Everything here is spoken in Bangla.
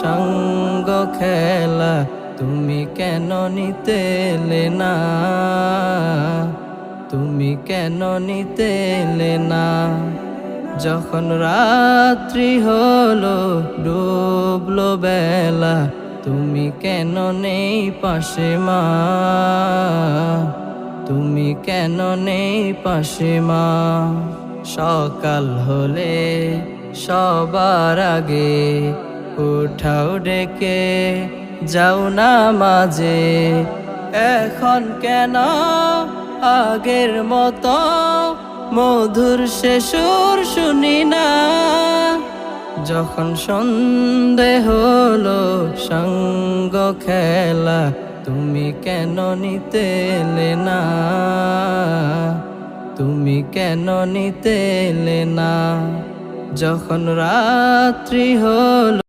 সঙ্গ খেলা তুমি কেন নিতেলে না? তুমি কেন নিতেলে না? যখন রাত্রি হলো, ডুবলো বেলা, তুমি কেন নেই পাশে মা? তুমি কেন নেই পাশে মা? সকাল হলে সবার আগে উঠাও ডেকে, যাও না মাঝে। এখন কেন আগের মতো মধুর শেষুর শুনি না? যখন সন্ধে হলো সঙ্গ খেলা, তুমি কেন নিতেলে না? তুমি কেন নিতেলে না? যখন রাত্রি হলো